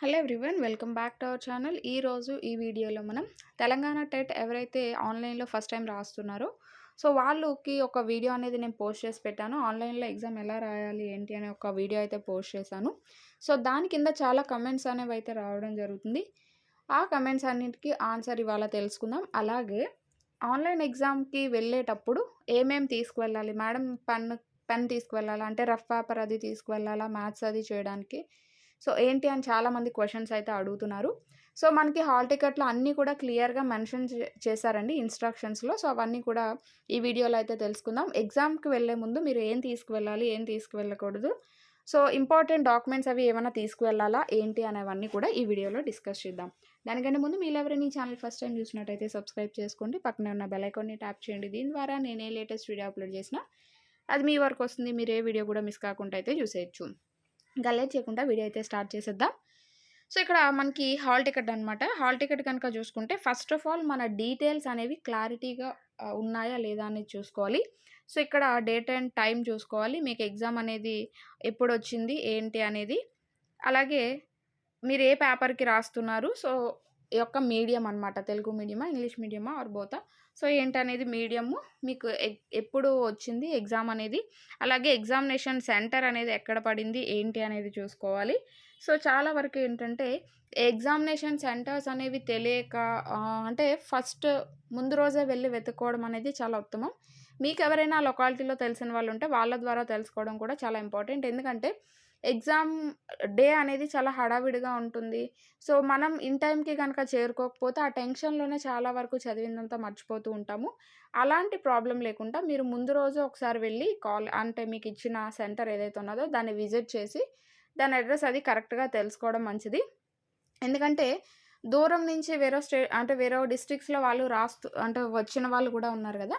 Hello everyone welcome back to our channel. ఈరోజు ఈ వీడియోలో మనం తెలంగాణ టెట్ ఎవరైతే ఆన్లైన్లో ఫస్ట్ టైం రాస్తున్నారో సో వాళ్ళకి ఒక వీడియో అనేది నేను పోస్ట్ చేసి పెట్టాను. ఆన్లైన్లో ఎగ్జామ్ ఎలా రాయాలి ఏంటి అనే ఒక వీడియో అయితే పోస్ట్ చేశాను. సో దాని కింద చాలా కమెంట్స్ అనేవి అయితే రావడం జరుగుతుంది. ఆ కమెంట్స్ అన్నిటికీ ఆన్సర్ ఇవాళ తెలుసుకుందాం. అలాగే ఆన్లైన్ ఎగ్జామ్కి వెళ్ళేటప్పుడు ఏమేమి తీసుకువెళ్ళాలి? మేడం పెన్ పెన్ తీసుకువెళ్ళాలా? అంటే రఫ్ పేపర్ అది తీసుకువెళ్ళాలా? మ్యాథ్స్ అది చేయడానికి సో ఏంటి అని చాలామంది క్వశ్చన్స్ అయితే అడుగుతున్నారు. సో మనకి హాల్ టికెట్లో అన్నీ కూడా క్లియర్గా మెన్షన్ చేశారండి ఇన్స్ట్రక్షన్స్లో. సో అవన్నీ కూడా ఈ వీడియోలో అయితే తెలుసుకుందాం. ఎగ్జామ్కి వెళ్ళే ముందు మీరు ఏం తీసుకువెళ్ళాలి ఏం తీసుకువెళ్ళకూడదు? సో ఇంపార్టెంట్ డాక్యుమెంట్స్ అవి ఏమైనా తీసుకువెళ్ళాలా ఏంటి అనేవన్నీ కూడా ఈ వీడియోలో డిస్కస్ చేద్దాం. దానికంటే ముందు మీరు ఎవరైనా ఈ ఛానల్ ఫస్ట్ టైం చూసినట్టయితే సబ్స్క్రైబ్ చేసుకోండి. పక్కనే ఉన్న బెల్ ఐకాన్ని ట్యాప్ చేయండి. దీని ద్వారా నేను ఏ లేటెస్ట్ వీడియో అప్లోడ్ చేసినా అది మీ వరకు వస్తుంది. మీరు ఏ వీడియో కూడా మిస్ కాకుండా అయితే చూసేయచ్చు. గల్లేట్ చేయకుండా వీడియో అయితే స్టార్ట్ చేసేద్దాం. సో ఇక్కడ మనకి హాల్ టికెట్ అనమాట హాల్ టికెట్ కనుక చూసుకుంటే ఫస్ట్ ఆఫ్ ఆల్ మన డీటెయిల్స్ అనేవి క్లారిటీగా ఉన్నాయా లేదా అనేది చూసుకోవాలి. సో ఇక్కడ డేట్ అండ్ టైం చూసుకోవాలి. మీకు ఎగ్జామ్ అనేది ఎప్పుడు వచ్చింది ఏంటి అనేది. అలాగే మీరు ఏ పేపర్కి రాస్తున్నారు. సో ఈ యొక్క మీడియం అనమాట తెలుగు మీడియమా ఇంగ్లీష్ మీడియమా ఆర్ బోతా? సో ఏంటనేది మీడియము మీకు ఎప్పుడు వచ్చింది ఎగ్జామ్ అనేది. అలాగే ఎగ్జామినేషన్ సెంటర్ అనేది ఎక్కడ పడింది ఏంటి అనేది చూసుకోవాలి. సో చాలా వరకు ఏంటంటే ఎగ్జామినేషన్ సెంటర్స్ అనేవి తెలియక అంటే ఫస్ట్ ముందు రోజే వెళ్ళి వెతుక్కోవడం అనేది చాలా ఉత్తమం. మీకు ఎవరైనా లొకాలిటీలో తెలిసిన వాళ్ళు ఉంటే వాళ్ళ ద్వారా తెలుసుకోవడం కూడా చాలా ఇంపార్టెంట్. ఎందుకంటే ఎగ్జామ్ డే అనేది చాలా హడావిడిగా ఉంటుంది. సో మనం ఇన్ టైంకి కనుక చేరుకోకపోతే ఆ టెన్షన్లోనే చాలా వరకు చదివిందంతా మర్చిపోతూ ఉంటాము. అలాంటి ప్రాబ్లం లేకుండా మీరు ముందు రోజు ఒకసారి వెళ్ళి కాల్ అంటే మీకు ఇచ్చిన సెంటర్ ఏదైతే ఉన్నదో దాన్ని విజిట్ చేసి దాని అడ్రస్ అది కరెక్ట్గా తెలుసుకోవడం మంచిది. ఎందుకంటే దూరం నుంచి వేరే స్టే అంటే వేరే డిస్ట్రిక్ట్స్లో వాళ్ళు రాస్తూ అంటే వచ్చిన వాళ్ళు కూడా ఉన్నారు కదా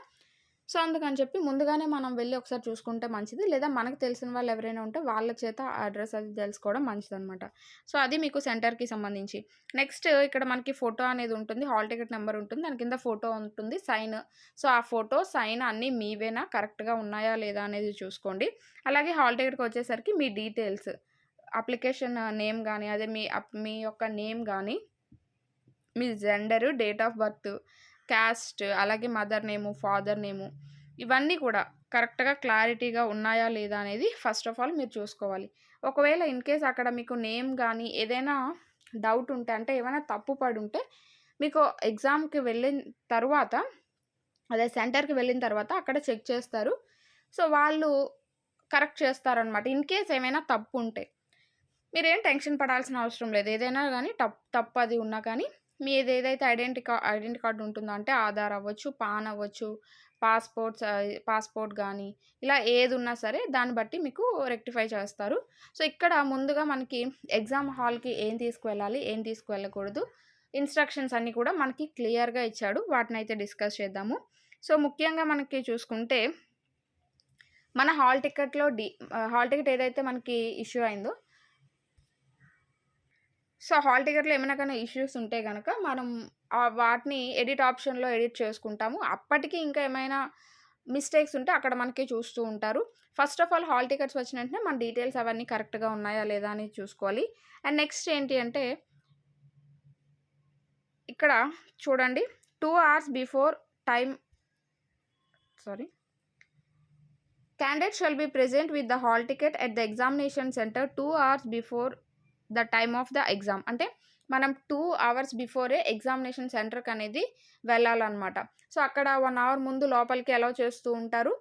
సో అందుకని చెప్పి ముందుగానే మనం వెళ్ళి ఒకసారి చూసుకుంటే మంచిది. లేదా మనకు తెలిసిన వాళ్ళు ఎవరైనా ఉంటే వాళ్ళ చేత అడ్రస్ అది తెలుసుకోవడం మంచిది అనమాట సో అది మీకు సెంటర్కి సంబంధించి. నెక్స్ట్ ఇక్కడ మనకి ఫోటో అనేది ఉంటుంది. హాల్ టికెట్ నెంబర్ ఉంటుంది. దాని కింద ఫోటో ఉంటుంది. సైన్. సో ఆ ఫోటో సైన్ అన్నీ మీవేనా? కరెక్ట్గా ఉన్నాయా? లేదా? అనేది చూసుకోండి. అలాగే హాల్ టికెట్కి వచ్చేసరికి మీ డీటెయిల్స్. అప్లికేషన్ నేమ్ కానీ అదే మీ మీ యొక్క నేమ్ కానీ మీ gender date of birth caste అలాగే మదర్ నేము ఫాదర్ నేము ఇవన్నీ కూడా కరెక్ట్గా క్లారిటీగా ఉన్నాయా లేదా అనేది ఫస్ట్ ఆఫ్ ఆల్ మీరు చూసుకోవాలి. ఒకవేళ ఇన్ కేస్ అక్కడ మీకు నేమ్ కానీ ఏదైనా డౌట్ ఉంటే అంటే ఏమైనా తప్పు పడి ఉంటే మీకు ఎగ్జామ్కి వెళ్ళిన తర్వాత అదే సెంటర్కి వెళ్ళిన తర్వాత అక్కడ చెక్ చేస్తారు. సో వాళ్ళు కరెక్ట్ చేస్తారనమాట ఇన్ కేస్ ఏమైనా తప్పు ఉంటే. మీరేం టెన్షన్ పడాల్సిన అవసరం లేదు. ఏదైనా కానీ తప్పు తప్పు అది ఉన్నా కానీ మీది ఏదైతే ఐడెంటి కార్డ్ ఐడెంటి కార్డు ఉంటుందో అంటే ఆధార్ అవ్వచ్చు పాన్ అవ్వచ్చు పాస్పోర్ట్స్ పాస్పోర్ట్ కానీ ఇలా ఏది ఉన్నా సరే దాన్ని బట్టి మీకు రెక్టిఫై చేస్తారు. సో ఇక్కడ ముందుగా మనకి ఎగ్జామ్ హాల్కి ఏం తీసుకువెళ్ళాలి ఏం తీసుకువెళ్ళకూడదు ఇన్స్ట్రక్షన్స్ అన్నీ కూడా మనకి క్లియర్గా ఇచ్చాడు. వాటిని అయితే డిస్కస్ చేద్దాము. సో ముఖ్యంగా మనకి చూసుకుంటే మన హాల్ టికెట్లో డి హాల్ టికెట్ ఏదైతే మనకి ఇష్యూ అయిందో సో హాల్ టికెట్లో ఏమైనా కానీ ఇష్యూస్ ఉంటే కనుక మనం వాటిని ఎడిట్ ఆప్షన్లో ఎడిట్ చేసుకుంటాము. అప్పటికి ఇంకా ఏమైనా మిస్టేక్స్ ఉంటే అక్కడ మనకి చూస్తూ ఉంటారు. First of all hall tickets వచ్చిన వెంటనే మన డీటెయిల్స్ అవన్నీ కరెక్ట్గా ఉన్నాయా లేదా అని చూసుకోవాలి. అండ్ నెక్స్ట్ ఏంటి అంటే ఇక్కడ చూడండి two hours before time sorry candidate shall be present with the hall ticket at the examination centre two hours before the time of the exam. అంటే మనం టూ అవర్స్ బిఫోరే ఎగ్జామినేషన్ సెంటర్కి అనేది వెళ్ళాలన్నమాట. So అక్కడ వన్ అవర్ ముందు లోపలికి allow చేస్తూ ఉంటారు.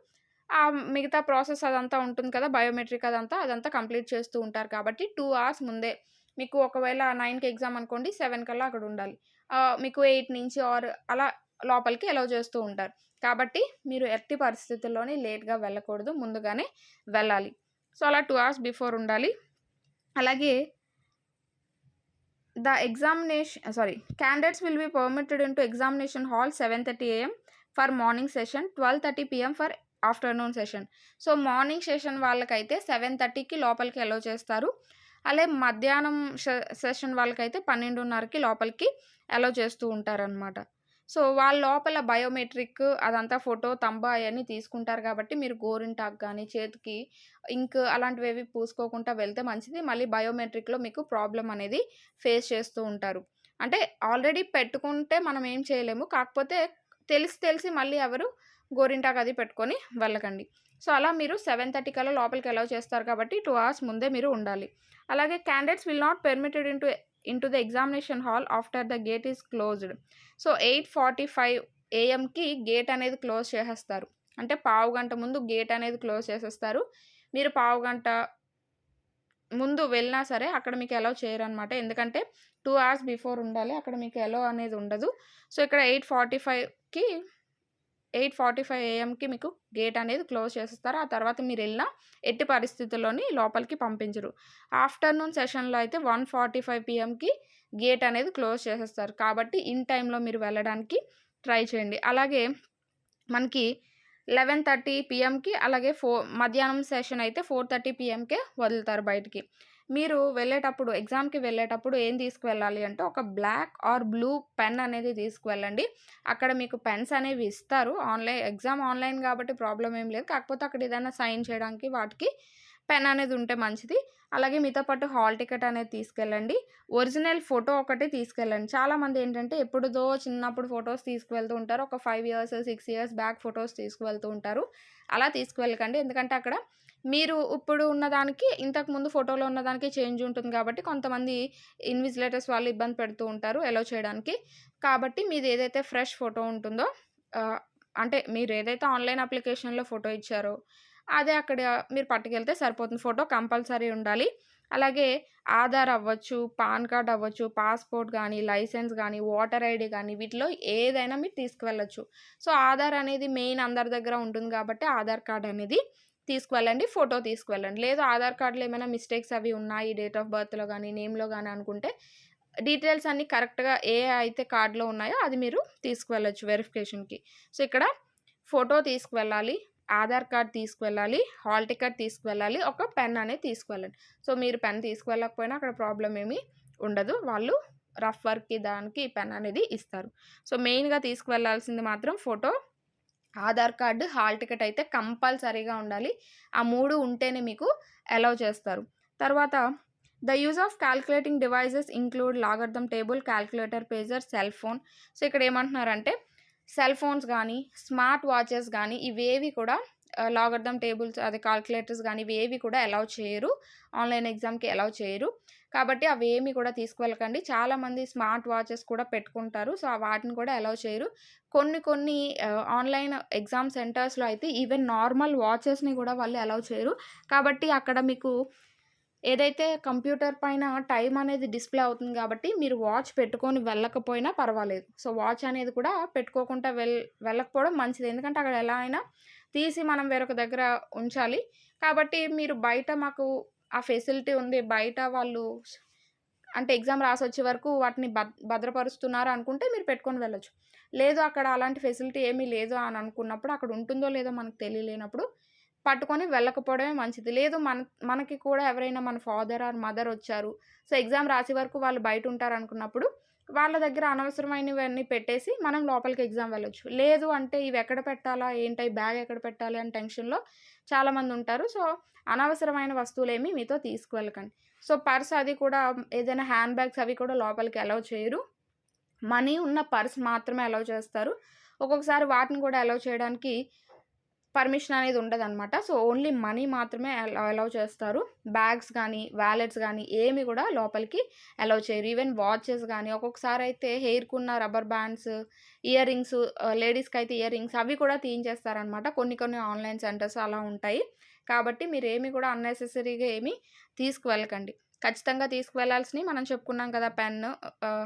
ఆ మిగతా ప్రాసెస్ అదంతా ఉంటుంది కదా బయోమెట్రిక్ అదంతా అదంతా కంప్లీట్ చేస్తూ ఉంటారు కాబట్టి టూ అవర్స్ ముందే. మీకు ఒకవేళ నైన్కి ఎగ్జామ్ అనుకోండి సెవెన్ కల్లా అక్కడ ఉండాలి. మీకు ఎయిట్ నుంచి ఆర్ అలా లోపలికి అలౌ చేస్తూ ఉంటారు. కాబట్టి మీరు ఎట్టి పరిస్థితుల్లోనే లేట్గా వెళ్ళకూడదు ముందుగానే వెళ్ళాలి. సో అలా టూ అవర్స్ బిఫోర్ ఉండాలి. అలాగే the examination sorry candidates will be permitted into examination hall seven thirty AM for morning session twelve thirty PM for afternoon session so morning session వాళ్ళకైతే సెవెన్ థర్టీకి లోపలికి అలో చేస్తారు. అలాగే మధ్యాహ్నం సెషన్ వాళ్ళకైతే పన్నెండున్నరకి లోపలికి అలో చేస్తూ ఉంటారనమాట సో వాళ్ళ లోపల బయోమెట్రిక్ అదంతా ఫోటో తంబ అవన్నీ తీసుకుంటారు కాబట్టి మీరు గోరింటాకు కానీ చేతికి ఇంక్ అలాంటివి ఏవి పూసుకోకుండా వెళ్తే మంచిది. మళ్ళీ బయోమెట్రిక్లో మీకు ప్రాబ్లం అనేది ఫేస్ చేస్తూ ఉంటారు. అంటే ఆల్రెడీ పెట్టుకుంటే మనం ఏం చేయలేము. కాకపోతే తెలిసి తెలిసి మళ్ళీ ఎవరు గోరింటాకు అది పెట్టుకొని వెళ్ళకండి. సో అలా మీరు సెవెన్ థర్టీ కల్లా లోపలికి అలౌ చేస్తారు కాబట్టి టూ అవర్స్ ముందే మీరు ఉండాలి. అలాగే candidates will not permitted into in the examination hall after the gate is closed so eight forty five ఏఎంకి gate అనేది క్లోజ్ చేసేస్తారు. అంటే పావు గంట ముందు గేట్ అనేది క్లోజ్ చేసేస్తారు. మీరు పావు గంట ముందు వెళ్ళినా సరే అక్కడ మీకు ఎలో చేయరు అనమాట ఎందుకంటే టూ అవర్స్ బిఫోర్ ఉండాలి. అక్కడ మీకు ఎలో అనేది ఉండదు. సో ఇక్కడ ఎయిట్ ఫార్టీ ఫైవ్కి ఎయిట్ ఫార్టీ ఫైవ్ ఏఎంకి మీకు గేట్ అనేది క్లోజ్ చేసేస్తారు. ఆ తర్వాత మీరు వెళ్ళిన ఎట్టి పరిస్థితుల్లోని లోపలికి పంపించరు. ఆఫ్టర్నూన్ సెషన్లో అయితే వన్ ఫార్టీ ఫైవ్ పిఎంకి గేట్ అనేది క్లోజ్ చేసేస్తారు. కాబట్టి ఇన్ టైంలో మీరు వెళ్ళడానికి ట్రై చేయండి. అలాగే మనకి లెవెన్ థర్టీ పిఎంకి అలాగే ఫో మధ్యాహ్నం సెషన్ అయితే ఫోర్ థర్టీ పిఎంకే వదులుతారు బయటికి. మీరు వెళ్ళేటప్పుడు ఎగ్జామ్కి వెళ్ళేటప్పుడు ఏం తీసుకువెళ్ళాలి అంటే ఒక బ్లాక్ ఆర్ బ్లూ పెన్ అనేది తీసుకువెళ్ళండి. అక్కడ మీకు పెన్స్ అనేవి ఇస్తారు. ఆన్లైన్ ఎగ్జామ్ ఆన్లైన్ కాబట్టి ప్రాబ్లం ఏం లేదు. కాకపోతే అక్కడ ఏదైనా సైన్ చేయడానికి వాటికి పెన్ అనేది ఉంటే మంచిది. అలాగే మీతో పాటు హాల్ టికెట్ అనేది తీసుకెళ్ళండి. ఒరిజినల్ ఫోటో ఒకటి తీసుకెళ్ళండి. చాలామంది ఏంటంటే ఎప్పుడుదో చిన్నప్పుడు ఫొటోస్ తీసుకువెళ్తూ ఉంటారు. ఒక five years six years back photos తీసుకువెళ్తూ ఉంటారు. అలా తీసుకువెళ్ళకండి. ఎందుకంటే అక్కడ మీరు ఇప్పుడు ఉన్నదానికి ఇంతకు ముందు ఫోటోలో ఉన్నదానికి చేంజ్ ఉంటుంది కాబట్టి కొంతమంది ఇన్విజిలేటర్స్ వాళ్ళు ఇబ్బంది పెడుతూ ఉంటారు ఎలో చేయడానికి. కాబట్టి మీది ఏదైతే ఫ్రెష్ ఫోటో ఉంటుందో అంటే మీరు ఏదైతే ఆన్లైన్ అప్లికేషన్లో ఫోటో ఇచ్చారో అదే అక్కడ మీరు పట్టుకెళ్తే సరిపోతుంది. ఫోటో కంపల్సరీ ఉండాలి. అలాగే ఆధార్ అవ్వచ్చు పాన్ కార్డ్ అవ్వచ్చు పాస్పోర్ట్ కానీ లైసెన్స్ కానీ ఓటర్ ఐడి కానీ వీటిలో ఏదైనా మీరు తీసుకువెళ్ళచ్చు. సో ఆధార్ అనేది మెయిన్ అందరి దగ్గర ఉంటుంది కాబట్టి ఆధార్ కార్డ్ అనేది తీసుకువెళ్ళండి ఫోటో తీసుకువెళ్ళండి. లేదు ఆధార్ కార్డులో ఏమైనా మిస్టేక్స్ అవి ఉన్నాయి? డేట్ ఆఫ్ బర్త్లో కానీ నేమ్లో కానీ అనుకుంటే డీటెయిల్స్ అన్నీ కరెక్ట్గా ఏ అయితే కార్డులో ఉన్నాయో అది మీరు తీసుకువెళ్ళచ్చు వెరిఫికేషన్కి. సో ఇక్కడ ఫోటో తీసుకువెళ్ళాలి ఆధార్ కార్డ్ తీసుకువెళ్ళాలి హాల్ టికెట్ తీసుకువెళ్ళాలి ఒక పెన్ అనేది తీసుకువెళ్ళండి. సో మీరు పెన్ తీసుకువెళ్ళకపోయినా అక్కడ ప్రాబ్లం ఏమీ ఉండదు. వాళ్ళు రఫ్ వర్క్కి దానికి పెన్ అనేది ఇస్తారు. సో మెయిన్గా తీసుకువెళ్ళాల్సింది మాత్రం photo Aadhaar card hall ticket అయితే కంపల్సరీగా ఉండాలి. ఆ మూడు ఉంటేనే మీకు అలౌ చేస్తారు. తర్వాత the use of calculating devices include logarithm table calculator pager cell phone. So ఇక్కడ ఏమంటున్నారంటే సెల్ ఫోన్స్ కానీ స్మార్ట్ వాచెస్ కానీ ఇవేవి కూడా లాగర్థం టేబుల్స్ అదే కాల్కులేటర్స్ కానీ ఇవేవి కూడా అలౌ చేయరు. ఆన్లైన్ ఎగ్జామ్కి అలౌ చేయరు. కాబట్టి అవి ఏమి కూడా తీసుకువెళ్ళకండి. చాలామంది స్మార్ట్ వాచెస్ కూడా పెట్టుకుంటారు. సో వాటిని కూడా అలౌ చేయరు. కొన్ని కొన్ని ఆన్లైన్ ఎగ్జామ్ సెంటర్స్లో అయితే ఈవెన్ నార్మల్ వాచెస్ని కూడా వాళ్ళు అలౌ చేయరు. కాబట్టి అక్కడ మీకు ఏదైతే కంప్యూటర్ పైన టైం అనేది డిస్ప్లే అవుతుంది కాబట్టి మీరు వాచ్ పెట్టుకొని వెళ్ళకపోయినా పర్వాలేదు. సో వాచ్ అనేది కూడా పెట్టుకోకుండా వెల్ వెళ్ళకపోవడం మంచిది. ఎందుకంటే అక్కడ ఎలా అయినా తీసి మనం వేరొక దగ్గర ఉంచాలి. కాబట్టి మీరు బయట మాకు ఆ ఫెసిలిటీ ఉంది. బయట వాళ్ళు అంటే ఎగ్జామ్ రాసి వచ్చే వరకు వాటిని భద్రపరుస్తున్నారు అనుకుంటే మీరు పెట్టుకొని వెళ్ళొచ్చు. లేదు అక్కడ అలాంటి ఫెసిలిటీ ఏమీ లేదు అని అనుకున్నప్పుడు అక్కడ ఉంటుందో లేదో మనకు తెలియలేనప్పుడు పట్టుకొని వెళ్ళకపోవడమే మంచిది. లేదు మన మనకి కూడా ఎవరైనా మన ఫాదర్ ఆర్ మదర్ వచ్చారు. సో ఎగ్జామ్ రాసే వరకు వాళ్ళు బయట ఉంటారు అనుకున్నప్పుడు వాళ్ళ దగ్గర అనవసరమైనవన్నీ పెట్టేసి మనం లోపలికి ఎగ్జామ్ వెళ్ళొచ్చు. లేదు అంటే ఇవి ఎక్కడ పెట్టాలా? ఏంటి? బ్యాగ్ ఎక్కడ పెట్టాలి? అని టెన్షన్లో చాలామంది ఉంటారు. సో అనవసరమైన వస్తువులేమి మీతో తీసుకువెళ్ళకండి. సో పర్స్ అది కూడా ఏదైనా హ్యాండ్ బ్యాగ్స్ అవి కూడా లోపలికి అలౌ చేయరు. మనీ ఉన్న పర్స్ మాత్రమే అలౌ చేస్తారు. ఒక్కొక్కసారి వాటిని కూడా అలౌ చేయడానికి పర్మిషన్ అనేది ఉండదన్నమాట. సో ఓన్లీ మనీ మాత్రమే అలౌ చేస్తారు. బ్యాగ్స్ కానీ వ్యాలెట్స్ కానీ ఏమి కూడా లోపలికి అలౌ చేయరు. ఈవెన్ వాచెస్ కానీ ఒక్కొక్కసారి అయితే హెయిర్కున్న రబ్బర్ బ్యాండ్స్ ఇయర్ రింగ్స్ లేడీస్కి అయితే ఇయర్ రింగ్స్ అవి కూడా తీయించేస్తారనమాట కొన్ని కొన్ని ఆన్లైన్ సెంటర్స్ అలా ఉంటాయి. కాబట్టి మీరు ఏమి కూడా అన్నెసెసరీగా ఏమి తీసుకువెళ్ళకండి. ఖచ్చితంగా తీసుకువెళ్ళాల్సినవి మనం చెప్పుకున్నాం కదా pen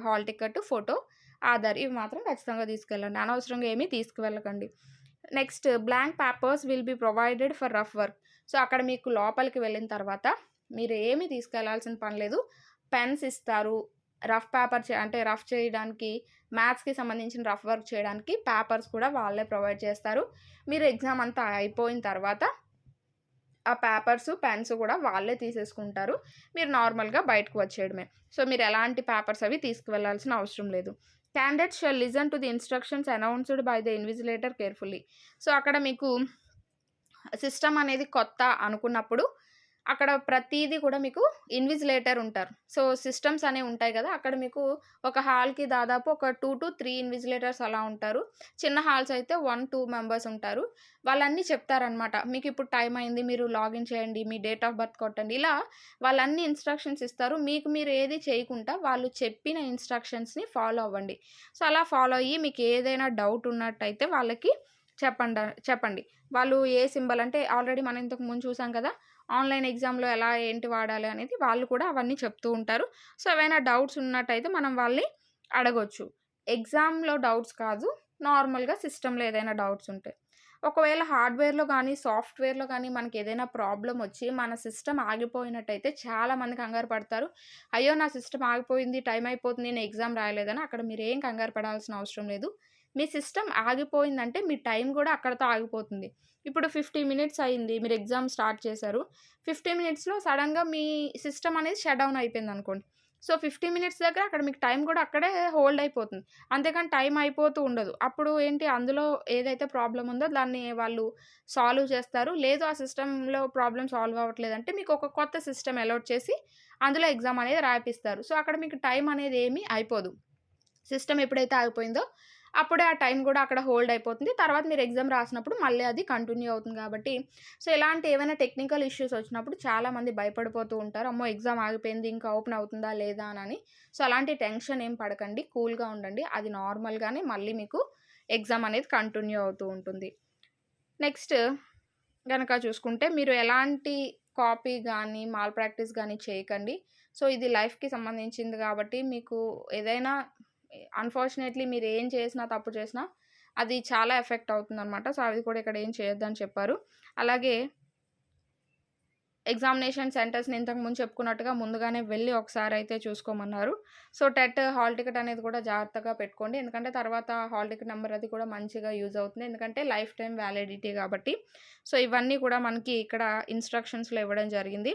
hall ticket photo Aadhaar ఇవి మాత్రం ఖచ్చితంగా తీసుకెళ్ళండి. అనవసరంగా ఏమీ తీసుకువెళ్ళకండి. Next blank papers will be provided for rough work. So అక్కడ మీకు లోపలికి వెళ్ళిన తర్వాత మీరు ఏమీ తీసుకెళ్ళాల్సిన పని లేదు. పెన్స్ ఇస్తారు. రఫ్ పేపర్ అంటే రఫ్ చేయడానికి మ్యాథ్స్కి సంబంధించిన రఫ్ వర్క్ చేయడానికి పేపర్స్ కూడా వాళ్ళే ప్రొవైడ్ చేస్తారు. మీరు ఎగ్జామ్ అంతా అయిపోయిన తర్వాత ఆ పేపర్స్ పెన్స్ కూడా వాళ్ళే తీసేసుకుంటారు. మీరు నార్మల్గా బయటకు వచ్చేయడమే. సో మీరు ఎలాంటి పేపర్స్ అవి తీసుకువెళ్ళాల్సిన అవసరం లేదు. Candidate shall listen to the instructions announced by the invigilator carefully so అక్కడ మీకు సిస్టమ్ అనేది కొత్త అనుకున్నప్పుడు అక్కడ ప్రతీది కూడా మీకు ఇన్విజిలేటర్ ఉంటారు. సో సిస్టమ్స్ అనేవి ఉంటాయి కదా అక్కడ మీకు ఒక హాల్కి దాదాపు ఒక టూ టు త్రీ ఇన్విజిలేటర్స్ అలా ఉంటారు. చిన్న హాల్స్ అయితే వన్ టూ మెంబర్స్ ఉంటారు. వాళ్ళన్నీ చెప్తారనమాట మీకు ఇప్పుడు టైం అయింది మీరు లాగిన్ చేయండి మీ డేట్ ఆఫ్ బర్త్ కొట్టండి. ఇలా వాళ్ళన్ని ఇన్స్ట్రక్షన్స్ ఇస్తారు. మీకు మీరు ఏది చేయకుండా వాళ్ళు చెప్పిన ఇన్స్ట్రక్షన్స్ని ఫాలో అవ్వండి. సో అలా ఫాలో అయ్యి మీకు ఏదైనా డౌట్ ఉన్నట్టయితే వాళ్ళకి చెప్పండి చెప్పండి. వాళ్ళు ఏ సింబల్ అంటే ఆల్రెడీ మనం ఇంతకు ముందు చూసాం కదా ఆన్లైన్ ఎగ్జామ్లో ఎలా ఏంటి వాడాలి అనేది వాళ్ళు కూడా అవన్నీ చెప్తూ ఉంటారు. సో ఏవైనా డౌట్స్ ఉన్నట్టయితే మనం వాళ్ళని అడగొచ్చు. ఎగ్జామ్లో డౌట్స్ కాదు నార్మల్గా సిస్టంలో ఏదైనా డౌట్స్ ఉంటాయి ఒకవేళ హార్డ్వేర్లో కానీ సాఫ్ట్వేర్లో కానీ మనకి ఏదైనా ప్రాబ్లం వచ్చి మన సిస్టమ్ ఆగిపోయినట్టయితే చాలామంది కంగారు పడతారు. అయ్యో నా సిస్టమ్ ఆగిపోయింది టైం అయిపోతుంది నేను ఎగ్జామ్ రాయలేదని అక్కడ మీరు ఏం కంగారు పడాల్సిన అవసరం లేదు. మీ సిస్టమ్ ఆగిపోయిందంటే మీ టైం కూడా అక్కడతో ఆగిపోతుంది. ఇప్పుడు ఫిఫ్టీ మినిట్స్ అయింది మీరు ఎగ్జామ్ స్టార్ట్ చేశారు. ఫిఫ్టీ మినిట్స్లో సడన్గా మీ సిస్టమ్ అనేది షట్ డౌన్ అయిపోయింది అనుకోండి సో ఫిఫ్టీ మినిట్స్ దగ్గర అక్కడ మీకు టైం కూడా అక్కడే హోల్డ్ అయిపోతుంది. అంతేకాని టైం అయిపోతూ ఉండదు. అప్పుడు ఏంటి? అందులో ఏదైతే ప్రాబ్లం ఉందో దాన్ని వాళ్ళు సాల్వ్ చేస్తారు. లేదు ఆ సిస్టంలో ప్రాబ్లం సాల్వ్ అవ్వట్లేదంటే మీకు ఒక కొత్త సిస్టమ్ అలౌట్ చేసి అందులో ఎగ్జామ్ అనేది రాయిపిస్తారు సో అక్కడ మీకు టైం అనేది ఏమీ అయిపోదు. సిస్టమ్ ఎప్పుడైతే ఆగిపోయిందో అప్పుడే ఆ టైం కూడా అక్కడ హోల్డ్ అయిపోతుంది. తర్వాత మీరు ఎగ్జామ్ రాసినప్పుడు మళ్ళీ అది కంటిన్యూ అవుతుంది కాబట్టి. సో ఇలాంటి ఏమైనా టెక్నికల్ ఇష్యూస్ వచ్చినప్పుడు చాలామంది భయపడిపోతూ ఉంటారు. అమ్మో ఎగ్జామ్ ఆగిపోయింది ఇంకా ఓపెన్ అవుతుందా లేదా అని. సో అలాంటి టెన్షన్ ఏం పడకండి. కూల్గా ఉండండి. అది నార్మల్గానే మళ్ళీ మీకు ఎగ్జామ్ అనేది కంటిన్యూ అవుతూ ఉంటుంది. నెక్స్ట్ కనుక చూసుకుంటే మీరు ఎలాంటి కాపీ కానీ మాల్ ప్రాక్టీస్ కానీ చేయకండి. సో ఇది లైఫ్కి సంబంధించింది కాబట్టి మీకు ఏదైనా అన్ఫార్చునేట్లీ మీరు ఏం చేసినా తప్పు చేసినా అది చాలా ఎఫెక్ట్ అవుతుందన్నమాట. సో అది కూడా ఇక్కడ ఏం చేయొద్దని చెప్పారు. అలాగే ఎగ్జామినేషన్ సెంటర్స్ని ఇంతకు ముందు చెప్పుకున్నట్టుగా ముందుగానే వెళ్ళి ఒకసారి అయితే చూసుకోమన్నారు. సో టెట్ హాల్ టికెట్ అనేది కూడా జాగ్రత్తగా పెట్టుకోండి. ఎందుకంటే తర్వాత హాల్ టికెట్ నెంబర్ అది కూడా మంచిగా యూజ్ అవుతుంది. ఎందుకంటే లైఫ్ టైం వ్యాలిడిటీ కాబట్టి. సో ఇవన్నీ కూడా మనకి ఇక్కడ ఇన్స్ట్రక్షన్స్లో ఇవ్వడం జరిగింది.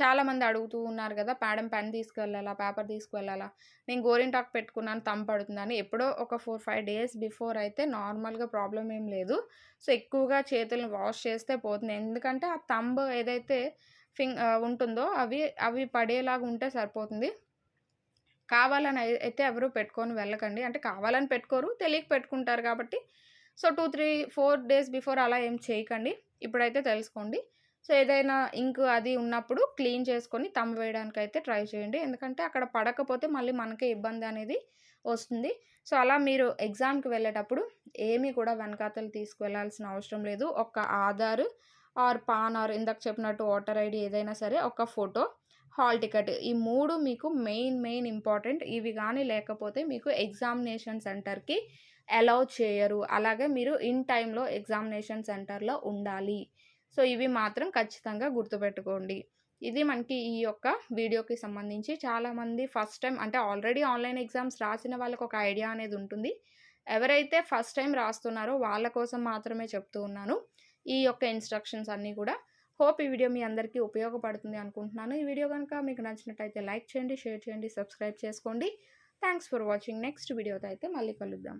చాలామంది అడుగుతూ ఉన్నారు కదా మేడం పెన్ తీసుకువెళ్ళాలా పేపర్ తీసుకువెళ్ళాలా నేను గోరింటాక్ పెట్టుకున్నాను తమ్ పడుతుందని. ఎప్పుడో ఒక ఫోర్ ఫైవ్ డేస్ బిఫోర్ అయితే నార్మల్గా ప్రాబ్లం ఏం లేదు. సో ఎక్కువగా చేతులను వాష్ చేస్తే పోతుంది. ఎందుకంటే ఆ తంబ్ ఏదైతే ఫింగ్ ఉంటుందో అవి అవి పడేలాగా ఉంటే సరిపోతుంది. కావాలని అయితే ఎవరు పెట్టుకొని వెళ్ళకండి. అంటే కావాలని పెట్టుకోరు తెలియక పెట్టుకుంటారు కాబట్టి. So two three four days before అలా ఏం చేయకండి. ఇప్పుడైతే తెలుసుకోండి. సో ఏదైనా ఇంక్ అది ఉన్నప్పుడు క్లీన్ చేసుకొని తమ్మ వేయడానికి అయితే ట్రై చేయండి. ఎందుకంటే అక్కడ పడకపోతే మళ్ళీ మనకే ఇబ్బంది అనేది వస్తుంది. సో అలా మీరు ఎగ్జామ్కి వెళ్ళేటప్పుడు ఏమీ కూడా వెనకాతలు తీసుకువెళ్ళాల్సిన అవసరం లేదు. ఒక ఆధార్ ఆర్ పాన్ ఆర్ ఇందాక చెప్పినట్టు ఓటర్ ఐడి ఏదైనా సరే ఒక ఫోటో హాల్ టికెట్ ఈ మూడు మీకు మెయిన్ మెయిన్ ఇంపార్టెంట్. ఇవి కానీ లేకపోతే మీకు ఎగ్జామినేషన్ సెంటర్కి అలౌ చేయరు. అలాగే మీరు ఇన్ టైంలో ఎగ్జామినేషన్ సెంటర్లో ఉండాలి. సో ఇవి మాత్రం ఖచ్చితంగా గుర్తుపెట్టుకోండి. ఇది మనకి ఈ యొక్క వీడియోకి సంబంధించి చాలామంది ఫస్ట్ టైం అంటే ఆల్రెడీ ఆన్లైన్ ఎగ్జామ్స్ రాసిన వాళ్ళకి ఒక ఐడియా అనేది ఉంటుంది. ఎవరైతే ఫస్ట్ టైం రాస్తున్నారో వాళ్ళ కోసం మాత్రమే చెప్తూ ఉన్నాను. ఈ యొక్క ఇన్స్ట్రక్షన్స్ అన్నీ కూడా. హోప్ ఈ వీడియో మీ అందరికీ ఉపయోగపడుతుంది అనుకుంటున్నాను. ఈ వీడియో కనుక మీకు నచ్చినట్టయితే లైక్ చేయండి షేర్ చేయండి సబ్స్క్రైబ్ చేసుకోండి. Thanks for watching. నెక్స్ట్ వీడియోతో అయితే మళ్ళీ కలుద్దాం.